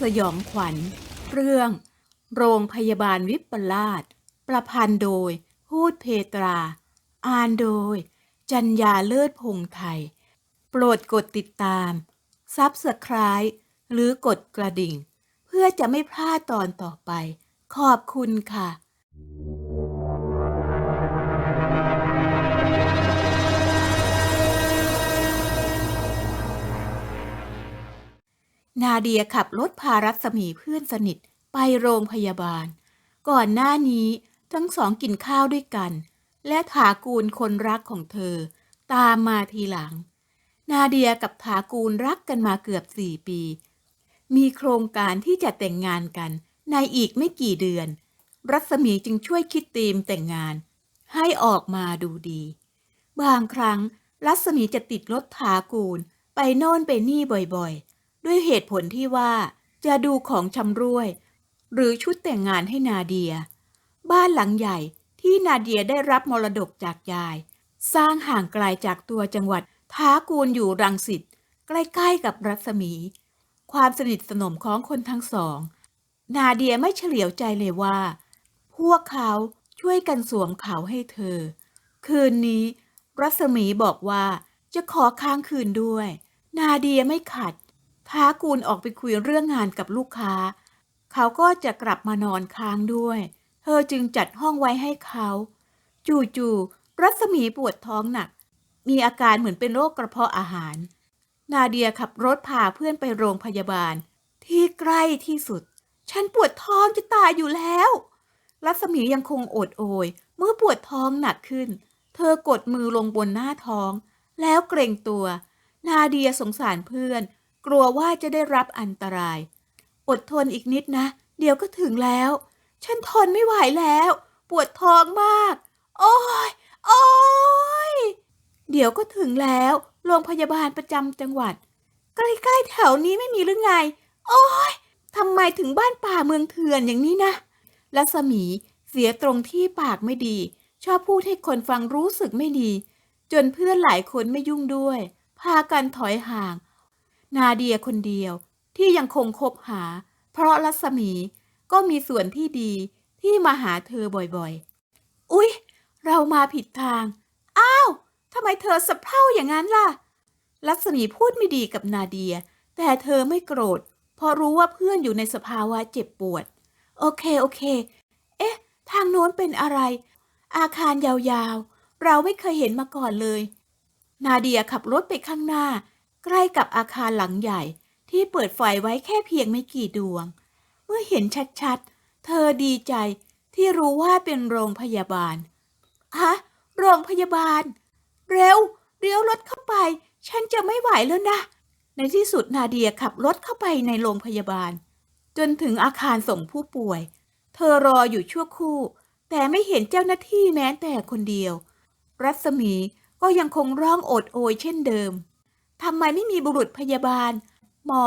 สยองขวัญ เรื่อง โรงพยาบาลวิปลาส ประพันธ์โดย พูดเพตรา อ่านโดย จัญญาเลิศพงไทย โปรดกดติดตาม ซับสไคร b e หรือกดกระดิ่ง เพื่อจะไม่พลาดตอนต่อไป ขอบคุณค่ะ นาเดียขับรถพารัศมีเพื่อนสนิทไปโรงพยาบาล ก่อนหน้านี้ทั้งสองกินข้าวด้วยกัน และถากูลคนรักของเธอ ตามมาทีหลัง นาเดียกับถากูลรักกันมาเกือบสี่ปี มีโครงการที่จะแต่งงานกันในอีกไม่กี่เดือน รัศมีจึงช่วยคิดธีมแต่งงาน ให้ออกมาดูดี บางครั้ง รัศมีจะติดรถถากูลไปโน่นไปนี่บ่อยๆ ด้วยเหตุผลที่ว่าจะดูของชำร่วย หรือชุดแต่งงานให้นาเดีย บ้านหลังใหญ่ที่นาเดียได้รับมรดกจากยาย สร้างห่างไกลจากตัวจังหวัดท้ากูลอยู่รังสิตใกล้ๆกับรัศมี ความสนิทสนมของคนทั้งสอง นาเดียไม่เฉลียวใจเลยว่า พวกเขาช่วยกันสวมเขาให้เธอ คืนนี้ รัศมีบอกว่าจะขอค้างคืนด้วย นาเดียไม่ขัด ท้ากูลออกไปคุยเรื่องงานกับลูกค้า เขาก็จะกลับมานอนค้างด้วย เธอจึงจัดห้องไว้ให้เขา จู่ๆรัศมีปวดท้องหนัก มีอาการเหมือนเป็นโรคกระเพาะอาหาร นาเดียขับรถพาเพื่อนไปโรงพยาบาล ที่ใกล้ที่สุด ฉันปวดท้องจะตายอยู่แล้ว รัศมียังคงโอดโอย เมื่อปวดท้องหนักขึ้น เธอกดมือลงบนหน้าท้อง แล้วเกรงตัว นาเดียสงสารเพื่อน กลัวว่าจะได้รับอันตราย อดทนอีกนิดนะ เดี๋ยวก็ถึงแล้ว ฉันทนไม่ไหวแล้ว ปวดท้องมาก โอ้ยโอ้ยเดี๋ยวก็ถึงแล้ว โรงพยาบาลประจำจังหวัด ใกล้ๆแถวนี้ไม่มีหรือไง โอ้ยทำไมถึงบ้านป่าเมืองเถื่อนอย่างนี้นะรัศมีเสียตรงที่ปากไม่ดี ชอบพูดให้คนฟังรู้สึกไม่ดี จนเพื่อนหลายคนไม่ยุ่งด้วย พากันถอยห่าง นาเดียคนเดียวที่ยังคงคบหา เพราะรัศมีก็มีส่วนที่ดีที่มาหาเธอบ่อยๆ อุ๊ย เรามาผิดทาง อ้าวทำไมเธอสะเพร่าอย่างนั้นล่ะ รัศมีพูดไม่ดีกับนาเดีย แต่เธอไม่โกรธ เพราะรู้ว่าเพื่อนอยู่ในสภาวะเจ็บปวด โอเค โอเค เอ๊ะ ทางโน้นเป็นอะไร อาคารยาวๆ เราไม่เคยเห็นมาก่อนเลย นาเดียขับรถไปข้างหน้า ใกล้กับอาคารหลังใหญ่ที่เปิดไฟไว้แค่เพียงไม่กี่ดวง เมื่อเห็นชัดๆ เธอดีใจที่รู้ว่าเป็นโรงพยาบาลฮะโรงพยาบาล เร็วเลี้ยวรถเข้าไป ฉันจะไม่ไหวแล้วนะ ในที่สุดนาเดียขับรถเข้าไปในโรงพยาบาล จนถึงอาคารส่งผู้ป่วย เธอรออยู่ชั่วครู่ แต่ไม่เห็นเจ้าหน้าที่แม้แต่คนเดียว รัศมีก็ยังคงร้องโอดโอยเช่นเดิม ทำไมไม่มีบุรุษพยาบาล หมอ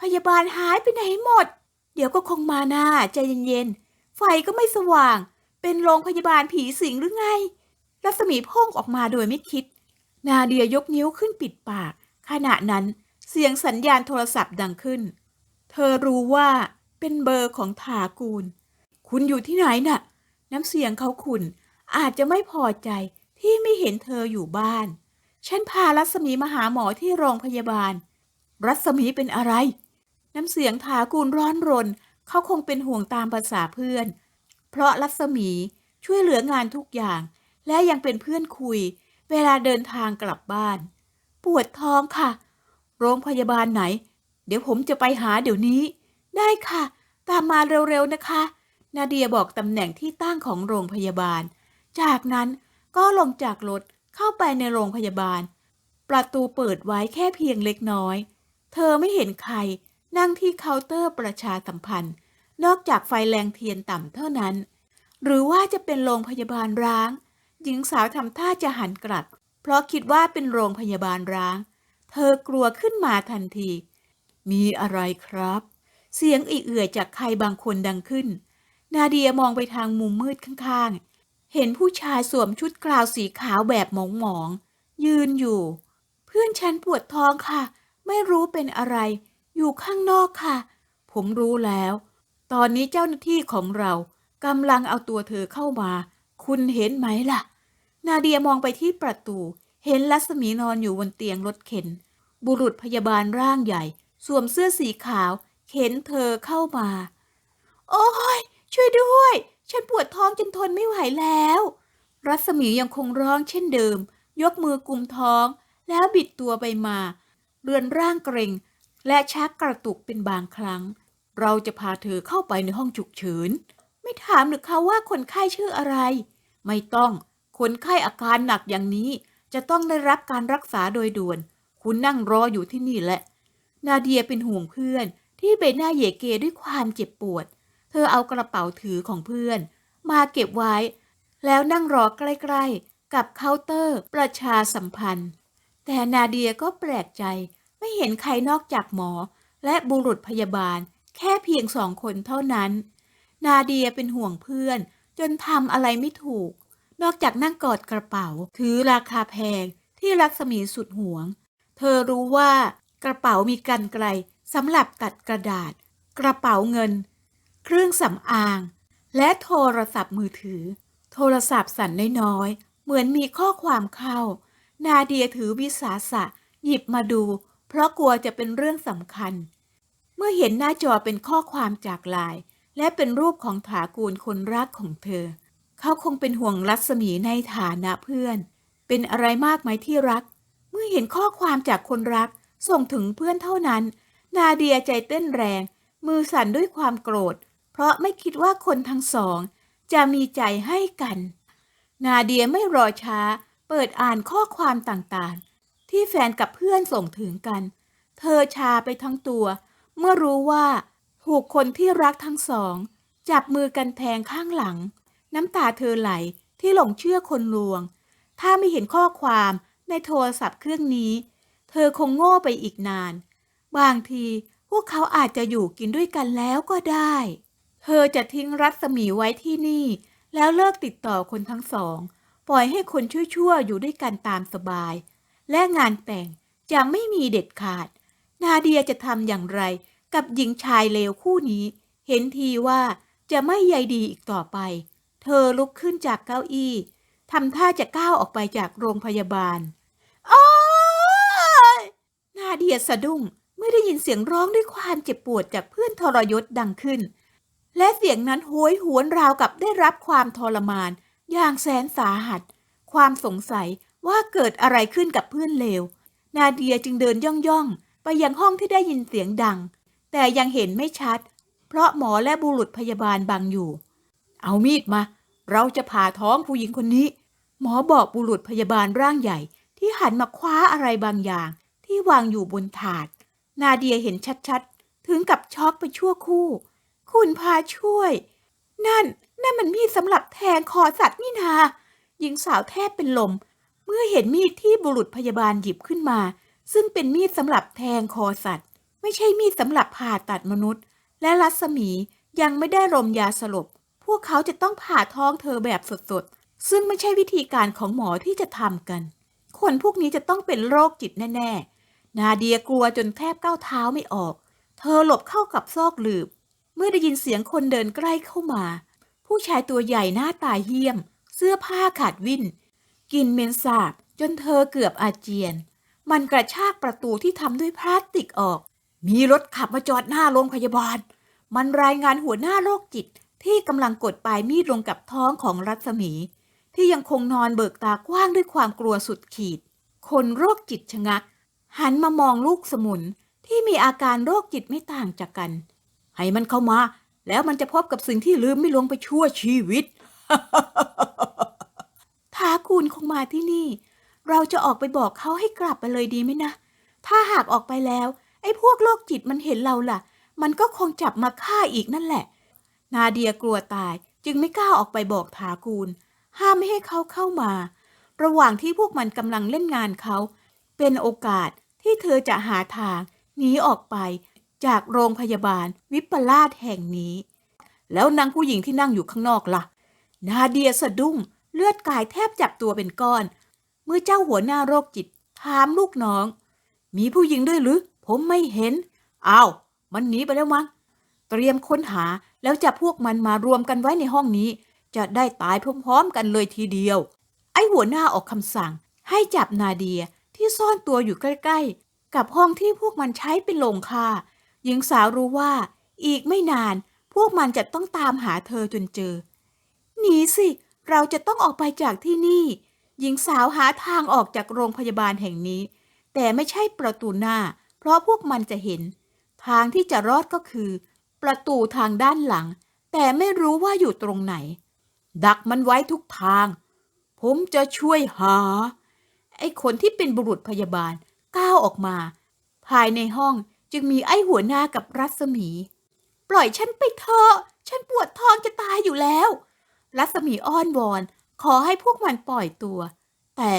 พยาบาลหายไปไหนหมด เดี๋ยวก็คงมาหน้าใจเย็นๆ ไฟก็ไม่สว่าง เป็นโรงพยาบาลผีสิงหรือไง รัศมีพ่งออกมาโดยไม่คิด นาเดียยกนิ้วขึ้นปิดปาก ขณะนั้นเสียงสัญญาณโทรศัพท์ดังขึ้น เธอรู้ว่าเป็นเบอร์ของถากูล คุณอยู่ที่ไหนน่ะ น้ำเสียงเขาขุนอาจจะไม่พอใจที่ไม่เห็นเธออยู่บ้าน ฉันพารัศมีมาหาหมอที่โรงพยาบาล รัศมีเป็นอะไร น้ำเสียงถากูลร้อนรน เขาคงเป็นห่วงตามภาษาเพื่อน เพราะรัศมีช่วยเหลืองานทุกอย่าง และยังเป็นเพื่อนคุย เวลาเดินทางกลับบ้าน ปวดท้องค่ะ โรงพยาบาลไหน เดี๋ยวผมจะไปหาเดี๋ยวนี้ ได้ค่ะ ตามมาเร็วๆนะคะ นาเดียบอกตำแหน่งที่ตั้งของโรงพยาบาล จากนั้นก็ลงจากรถ เข้าไปในโรงพยาบาล ประตูเปิดไว้แค่เพียงเล็กน้อย เธอไม่เห็นใครนั่งที่เคาน์เตอร์ประชาสัมพันธ์ นอกจากไฟแรงเทียนต่ำเท่านั้น หรือว่าจะเป็นโรงพยาบาลร้าง หญิงสาวทำท่าจะหันกลับ เพราะคิดว่าเป็นโรงพยาบาลร้าง เธอกลัวขึ้นมาทันที มีอะไรครับ เสียงอีเอื่อยจากใครบางคนดังขึ้น นาเดียมองไปทางมุมมืดข้างๆ เห็นผู้ชายสวมชุดกราวสีขาวแบบหมองๆยืนอยู่ เพื่อนฉันปวดท้องค่ะ ไม่รู้เป็นอะไร อยู่ข้างนอกค่ะ ผมรู้แล้ว ตอนนี้เจ้าหน้าที่ของเรากำลังเอาตัวเธอเข้ามา คุณเห็นไหมล่ะ นาเดียมองไปที่ประตู เห็นรัศมีนอนอยู่บนเตียงรถเข็น บุรุษพยาบาลร่างใหญ่ สวมเสื้อสีขาว เข็นเธอเข้ามา โอ้ยช่วยด้วย ฉันปวดท้องจนทนไม่ไหวแล้ว รัศมียังคงร้องเช่นเดิม ยกมือกุมท้อง แล้วบิดตัวไปมา เรือนร่างเกร็ง และชักกระตุกเป็นบางครั้ง เราจะพาเธอเข้าไปในห้องฉุกเฉิน ไม่ถามหรือคะว่าคนไข้ชื่ออะไร ไม่ต้อง คนไข้อาการหนักอย่างนี้ จะต้องได้รับการรักษาโดยด่วน คุณนั่งรออยู่ที่นี่แหละ นาเดียเป็นห่วงเพื่อนที่ใบหน้าเหยเกด้วยความเจ็บปวด เธอเอากระเป๋าถือของเพื่อน มาเก็บไว้ แล้วนั่งรอใกล้ๆ กับเคาน์เตอร์ประชาสัมพันธ์ แต่นาเดียก็แปลกใจไม่เห็นใครนอกจากหมอ และบุรุษพยาบาล แค่เพียงสองคนเท่านั้น นาเดียเป็นห่วงเพื่อน จนทำอะไรไม่ถูก นอกจากนั่งกอดกระเป๋า ถือราคาแพงที่รักษมีสุดหวง เธอรู้ว่ากระเป๋ามีกันไกลสำหรับตัดกระดาษ กระเป๋าเงิน เครื่องสำอาง และโทรศัพท์มือถือ โทรศัพท์สั่นน้อยๆเหมือนมีข้อความเข้า นาเดียถือวิสาสะ หยิบมาดู เพราะกลัวจะเป็นเรื่องสำคัญ เมื่อเห็นหน้าจอเป็นข้อความจากไลน์และเป็นรูปของถากูลคนรักของเธอ เขาคงเป็นห่วงรัศมีในฐานะเพื่อน เป็นอะไรมากไหมที่รัก เมื่อเห็นข้อความจากคนรัก ส่งถึงเพื่อนเท่านั้น นาเดียใจเต้นแรง มือสั่นด้วยความโกรธ ราะไม่คิดว่าคนทั้งสอง จะมีใจให้กัน นาเดียไม่รอช้า เปิดอ่านข้อความต่างๆ ที่แฟนกับเพื่อนส่งถึงกัน เธอชาไปทั้งตัว เมื่อรู้ว่าถูกคนที่รักทั้งสอง จับมือกันแทงข้างหลัง น้ำตาเธอไหลที่หลงเชื่อคนลวง ถ้าไม่เห็นข้อความในโทรศัพท์เครื่องนี้ เธอคงโง่ไปอีกนาน บางทีพวกเขาอาจจะอยู่กินด้วยกันแล้วก็ได้ เธอจะทิ้งรัศมีไว้ที่นี่ แล้วเลิกติดต่อคนทั้งสอง ปล่อยให้คนชั่วๆ อยู่ด้วยกันตามสบาย และงานแต่งจะไม่มีเด็ดขาด นาเดียจะทำอย่างไรกับหญิงชายเลวคู่นี้ เห็นทีว่าจะไม่ใยดีอีกต่อไป เธอลุกขึ้นจากเก้าอี้ทำท่าจะก้าวออกไปจากโรงพยาบาลโอ๊ยนาเดียสะดุ้งเมื่อได้ยินเสียงร้องด้วยความเจ็บปวดจากเพื่อนทรยศดังขึ้น และเสียงนั้นโหยหวนราวกับได้รับความทรมาน อย่างแสนสาหัส ความสงสัยว่าเกิดอะไรขึ้นกับเพื่อนเลว นาเดียจึงเดินย่องย่องๆไปยังห้องที่ได้ยินเสียงดัง แต่ยังเห็นไม่ชัด เพราะหมอและบุรุษพยาบาลบังอยู่ เอามีดมา เราจะผ่าท้องผู้หญิงคนนี้ หมอบอกบุรุษพยาบาลร่างใหญ่ ที่หันมาคว้าอะไรบางอย่าง ที่วางอยู่บนถาด นาเดียเห็นชัดๆ ถึงกับช็อกไปชั่วคู่ คุณพาช่วย นั่น นั่นมันมีดสำหรับแทงคอสัตว์นี่นาหญิงสาวแทบเป็นลม เมื่อเห็นมีดที่บุรุษพยาบาลหยิบขึ้นมา ซึ่งเป็นมีดสำหรับแทงคอสัตว์ ไม่ใช่มีดสำหรับผ่าตัดมนุษย์ และรัศมียังไม่ได้รมยาสลบ พวกเขาจะต้องผ่าท้องเธอแบบสดๆ ซึ่งไม่ใช่วิธีการของหมอที่จะทำกัน คนพวกนี้จะต้องเป็นโรคจิตแน่ ๆ นาเดียกลัวจนแทบก้าวเท้าไม่ออก เธอหลบเข้ากับซอกหลืบ เมื่อได้ยินเสียงคนเดินใกล้เข้ามา ผู้ชายตัวใหญ่หน้าตาเหี้ยม เสื้อผ้าขาดวิ่นกินเหม็นสาบจนเธอเกือบอาเจียน มันกระชากประตูที่ทำด้วยพลาสติกออก มีรถขับมาจอดหน้าโรงพยาบาล มันรายงานหัวหน้าโรคจิตที่กำลังกดปลายมีดลงกับท้องของรัศมี ที่ยังคงนอนเบิกตากว้างด้วยความกลัวสุดขีด คนโรคจิตชะงัก หันมามองลูกสมุนที่มีอาการโรคจิตไม่ต่างจากกัน ให้มันเข้ามา แล้วมันจะพบกับสิ่งที่ลืมไม่ลงไปชั่วชีวิตทากูลคงมาที่นี่ เราจะออกไปบอกเขาให้กลับไปเลยดีไหมนะ ถ้าหากออกไปแล้ว ไอ้พวกโรคจิตมันเห็นเราล่ะ มันก็คงจับมาฆ่าอีกนั่นแหละ นาเดียกลัวตายจึงไม่กล้าออกไปบอกทากูล ห้ามไม่ให้เขาเข้ามา ระหว่างที่พวกมันกำลังเล่นงานเขา เป็นโอกาสที่เธอจะหาทางหนีออกไป จากโรงพยาบาลวิปลาสแห่งนี้ แล้วนางผู้หญิงที่นั่งอยู่ข้างนอกล่ะ นาเดียสะดุ้งเลือดกายแทบจับตัวเป็นก้อน เมื่อเจ้าหัวหน้าโรคจิตถามลูกน้อง มีผู้หญิงด้วยหรือ ผมไม่เห็นอ้าวมันหนีไปแล้วมั้งเตรียมค้นหาแล้วจับพวกมันมารวมกันไว้ในห้องนี้ จะได้ตายพร้อมๆกันเลยทีเดียว ไอ้หัวหน้าออกคำสั่ง ให้จับนาเดียที่ซ่อนตัวอยู่ใกล้ ๆ กับห้องที่พวกมันใช้เป็นโรงฆ่า หญิงสาวรู้ว่าอีกไม่นานพวกมันจะต้องตามหาเธอจนเจอ หนีสิ เราจะต้องออกไปจากที่นี่ หญิงสาวหาทางออกจากโรงพยาบาลแห่งนี้ แต่ไม่ใช่ประตูหน้า เพราะพวกมันจะเห็น ทางที่จะรอดก็คือ ประตูทางด้านหลัง แต่ไม่รู้ว่าอยู่ตรงไหน ดักมันไว้ทุกทาง ผมจะช่วยหา ไอ้คนที่เป็นบุรุษพยาบาลก้าวออกมา ภายในห้อง จึงมีไอ้หัวหน้ากับรัศมี ปล่อยฉันไปเถอะ ฉันปวดท้องจะตายอยู่แล้ว รัศมีอ้อนวอน ขอให้พวกมันปล่อยตัว แต่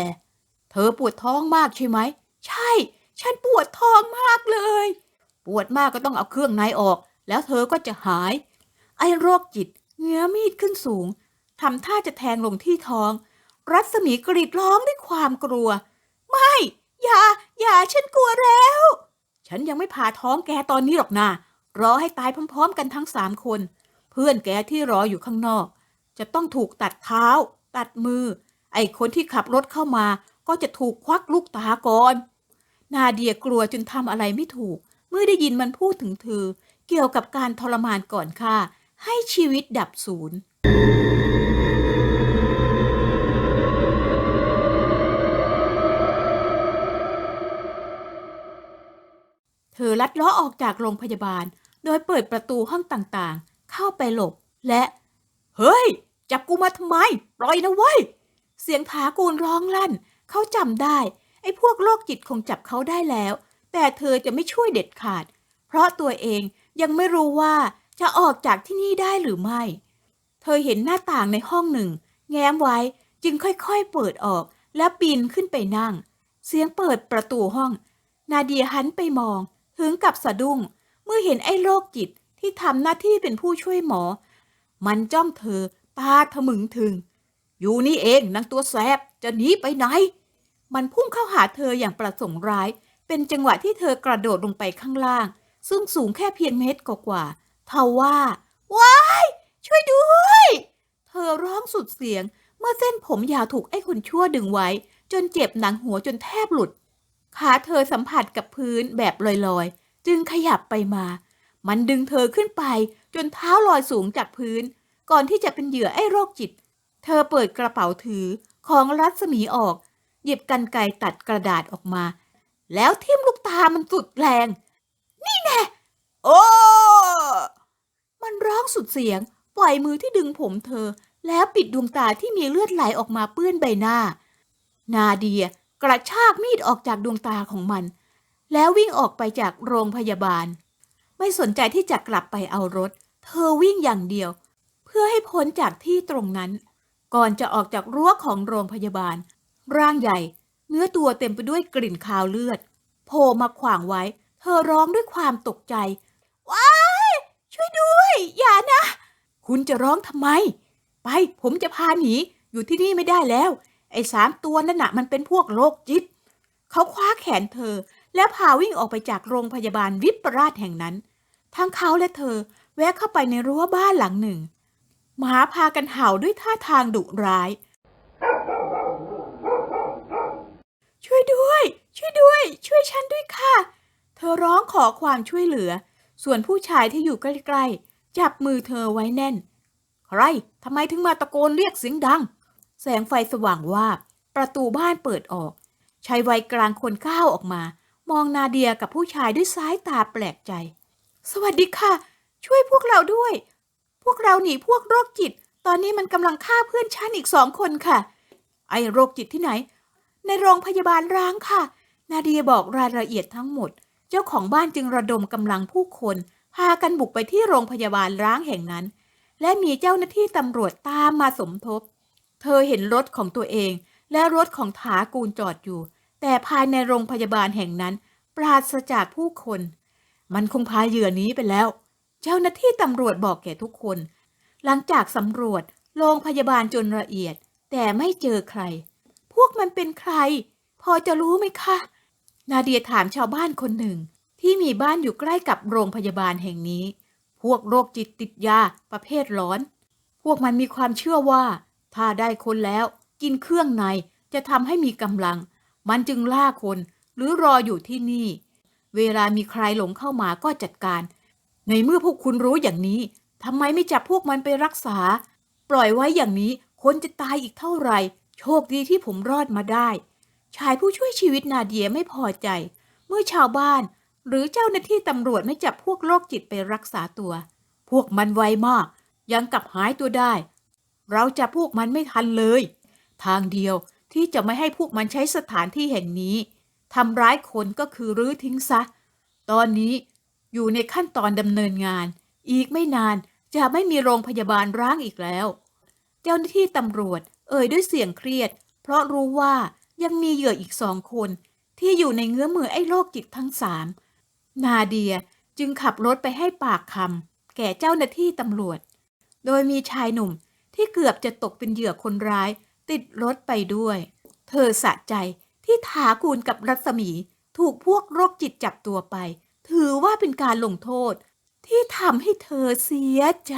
เธอปวดท้องมากใช่ไหม ใช่ ฉันปวดท้องมากเลย ปวดมากก็ต้องเอาเครื่องในออก แล้วเธอก็จะหาย ไอ้โรคจิตเงื้อมีดขึ้นสูงทำท่าจะแทงลงที่ท้อง รัศมีกรีดร้องด้วยความกลัว ไม่ อย่า อย่า ฉันกลัวแล้ว ฉันยังไม่ผ่าท้องแกตอนนี้หรอกนะรอให้ตายพร้อม ๆ กันทั้งสามคน เพื่อนแกที่รออยู่ข้างนอก จะต้องถูกตัดเท้า ตัดมือ ไอ้คนที่ขับรถเข้ามา ก็จะถูกควักลูกตาก่อน นาเดียกลัวจนทำอะไรไม่ถูก เมื่อได้ยินมันพูดถึงเธอ เกี่ยวกับการทรมานก่อนฆ่าให้ชีวิตดับศูนย์ อลัดล้อออกจากโรงพยาบาล โดยเปิดประตูห้องต่างๆ เข้าไปหลบ และ เฮ้ย จับกูมาทำไม ปล่อยนะเว้ย เสียงถากูลร้องลั่น เขาจำได้ ไอ้พวกโรคจิตคงจับเขาได้แล้ว แต่เธอจะไม่ช่วยเด็ดขาด เพราะตัวเองยังไม่รู้ว่าจะออกจากที่นี่ได้หรือไม่ เธอเห็นหน้าต่างในห้องหนึ่ง แง้มไว้จึงค่อยๆเปิดออกและปีนขึ้นไปนั่ง เสียงเปิดประตูห้อง นาเดียหันไปมอง ถึงกับสะดุ้ง เมื่อเห็นไอ้โรคจิตที่ทำหน้าที่เป็นผู้ช่วยหมอ มันจ้องเธอตาทะมึงถึง อยู่นี่เองนางตัวแสบจะหนีไปไหน มันพุ่งเข้าหาเธออย่างประสงค์ร้าย เป็นจังหวะที่เธอกระโดดลงไปข้างล่าง ซึ่งสูงแค่เพียงเมตรกว่าๆเทว่าว้ายช่วยด้วย เธอร้องสุดเสียง เมื่อเส้นผมยาวถูกไอ้คนชั่วดึงไว้ จนเจ็บหนังหัวจนแทบหลุด ขาเธอสัมผัสกับพื้นแบบลอยๆ จึงขยับไปมา มันดึงเธอขึ้นไปจนเท้าลอยสูงจากพื้น ก่อนที่จะเป็นเหยื่อไอ้โรคจิต เธอเปิดกระเป๋าถือของรัศมีออก หยิบกันไกรตัดกระดาษออกมา แล้วทิ่มลูกตามันสุดแรง นี่แน่โอ้มันร้องสุดเสียง ปล่อยมือที่ดึงผมเธอ แล้วปิดดวงตาที่มีเลือดไหลออกมาเปื้อนใบหน้า นาเดีย กระชากมีดออกจากดวงตาของมัน แล้ววิ่งออกไปจากโรงพยาบาล ไม่สนใจที่จะกลับไปเอารถ เธอวิ่งอย่างเดียว เพื่อให้พ้นจากที่ตรงนั้น ก่อนจะออกจากรั้วของโรงพยาบาล ร่างใหญ่ เนื้อตัวเต็มไปด้วยกลิ่นคาวเลือดโผล่มาขวางไว้ เธอร้องด้วยความตกใจว้ายช่วยด้วย อย่านะ คุณจะร้องทำไม ไป ผมจะพาหนีอยู่ที่นี่ไม่ได้แล้ว ไอ้สามตัวนั่นน่ะมันเป็นพวกโรคจิต เขาคว้าแขนเธอ และพาวิ่งออกไปจากโรงพยาบาลวิปราชแห่งนั้น ทั้งเขาและเธอแวะเข้าไปในรั้วบ้านหลังหนึ่ง หมาพากันเห่าด้วยท่าทางดุร้าย ช่วยด้วย ช่วยด้วย ช่วยฉันด้วยค่ะ เธอร้องขอความช่วยเหลือ ส่วนผู้ชายที่อยู่ใกล้ๆจับมือเธอไว้แน่น ใครทำไมถึงมาตะโกนเรียกเสียงดัง แสงไฟสว่างวาบ ประตูบ้านเปิดออกชายวัยกลางคนก้าวออกมา มองนาเดียกับผู้ชายด้วยสายตาแปลกใจ สวัสดีค่ะ ช่วยพวกเราด้วย พวกเราหนีพวกโรคจิต ตอนนี้มันกำลังฆ่าเพื่อนฉันอีกสองคนค่ะ ไอโรคจิตที่ไหน ในโรงพยาบาลร้างค่ะ นาเดียบอกรายละเอียดทั้งหมด เจ้าของบ้านจึงระดมกำลังผู้คน พากันบุกไปที่โรงพยาบาลร้างแห่งนั้น และมีเจ้าหน้าที่ตำรวจตามมาสมทบ เธอเห็นรถของตัวเอง และรถของถากูลจอดอยู่ แต่ภายในโรงพยาบาลแห่งนั้น ปราศจากผู้คน มันคงพาเหยื่อนี้ไปแล้ว เจ้าหน้าที่ตำรวจบอกแก่ทุกคน หลังจากสำรวจโรงพยาบาลจนละเอียด แต่ไม่เจอใคร พวกมันเป็นใคร พอจะรู้ไหมคะ นาเดียถามชาวบ้านคนหนึ่ง ที่มีบ้านอยู่ใกล้กับโรงพยาบาลแห่งนี้ พวกโรคจิตติดยาประเภทร้อน พวกมันมีความเชื่อว่า ถ้าได้คนแล้วกินเครื่องในจะทำให้มีกำลัง มันจึงล่าคนหรือรออยู่ที่นี่ เวลามีใครหลงเข้ามาก็จัดการ ในเมื่อพวกคุณรู้อย่างนี้ทำไมไม่จับพวกมันไปรักษา ปล่อยไว้อย่างนี้คนจะตายอีกเท่าไหร่ โชคดีที่ผมรอดมาได้ ชายผู้ช่วยชีวิตนาเดียไม่พอใจ เมื่อชาวบ้าน หรือเจ้าหน้าที่ตำรวจไม่จับพวกโรคจิตไปรักษาตัว พวกมันไวมาก ยังกลับหายตัวได้ เราจับพวกมันไม่ทันเลย ทางเดียวที่จะไม่ให้พวกมันใช้สถานที่แห่งนี้ทำร้ายคนก็คือรื้อทิ้งซะ ตอนนี้อยู่ในขั้นตอนดำเนินงาน อีกไม่นานจะไม่มีโรงพยาบาลร้างอีกแล้ว เจ้าหน้าที่ตำรวจ เอ่ยด้วยเสียงเครียด เพราะรู้ว่ายังมีเหยื่ออีกสองคน ที่อยู่ในเงื้อมือไอ้โรคจิตทั้งสามนาเดียจึงขับรถไปให้ปากคำแก่เจ้าหน้าที่ตำรวจ โดยมีชายหนุ่ม ที่เกือบจะตกเป็นเหยื่อคนร้าย ติดรถไปด้วย เธอสะใจที่ถากูลกับรัศมีถูกพวกโรคจิตจับตัวไป ถือว่าเป็นการลงโทษที่ทำให้เธอเสียใจ